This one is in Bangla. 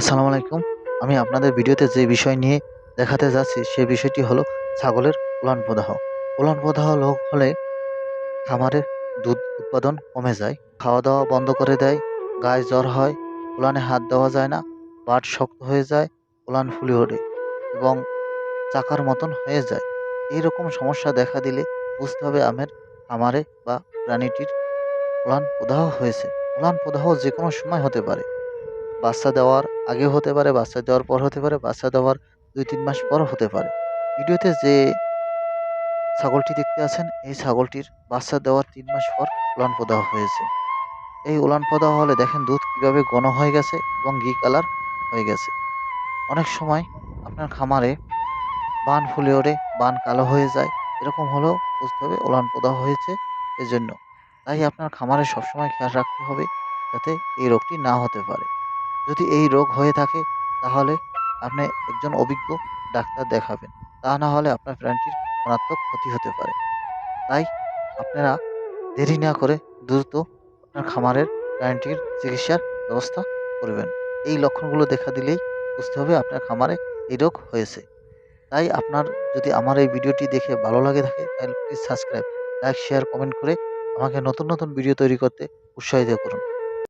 আসসালামু আলাইকুম। আমি আপনাদের ভিডিওতে যে বিষয় নিয়ে দেখাতে যাচ্ছি, সে বিষয়টি হলো ছাগলের উলান প্রদাহ। উলান প্রদাহ হলে খামারের দুধ উৎপাদন কমে যায় খাওয়া দাওয়া বন্ধ করে দেয়, গায়ে জ্বর হয়, উলানে হাত দেওয়া যায় না, বাট শক্ত হয়ে যায়, উলান ফুলে ওঠে এবং চাকার মতন হয়ে যায়। এইরকম সমস্যা দেখা দিলে বুঝতে হবে আমের খামারে বা প্রাণীটির উলান প্রদাহ হয়েছে। উলান প্রদাহ যে কোনো সময় হতে পারে। বাচ্চা দেওয়ার আগে হতে পারে, বাচ্চা দেওয়ার পর হতে পারে, বাচ্চা দেওয়ার দুই তিন মাস পর হতে পারে। ভিডিওতে যে ছাগলটি দেখতে আছেন, এই ছাগলটির বাচ্চা দেওয়ার তিন মাস পর উলান প্রদাহ হয়েছে। এই উলান প্রদাহ হলে দেখেন দুধ কীভাবে ঘন হয়ে গেছে এবং ঘি কালার হয়ে গেছে। অনেক সময় আপনার খামারে বান ফুলে ওঠে বান কালো হয়ে যায়, এরকম হলেও বুঝতে হবে উলান প্রদাহ হয়েছে এজন্য। তাই আপনার খামারে সবসময় খেয়াল রাখতে হবে যাতে এই রোগটি না হতে পারে। যদি এই রোগ হয়ে থাকে, তাহলে আপনি একজন অভিজ্ঞ ডাক্তার দেখাবেন। তা না হলে আপনার প্রাণীটির মারাত্মক ক্ষতি হতে পারে। তাই আপনারা দেরি না করে দ্রুত আপনার খামারের প্রাণীটির চিকিৎসার ব্যবস্থা করবেন। এই লক্ষণগুলো দেখা দিলেই বুঝতে হবে আপনার খামারে এই রোগ হয়েছে। তাই আপনার যদি আমার এই ভিডিওটি দেখে ভালো লাগে থাকে, তাহলে please subscribe like share comment করে আমাকে নতুন নতুন ভিডিও তৈরি করতে উৎসাহিত করুন।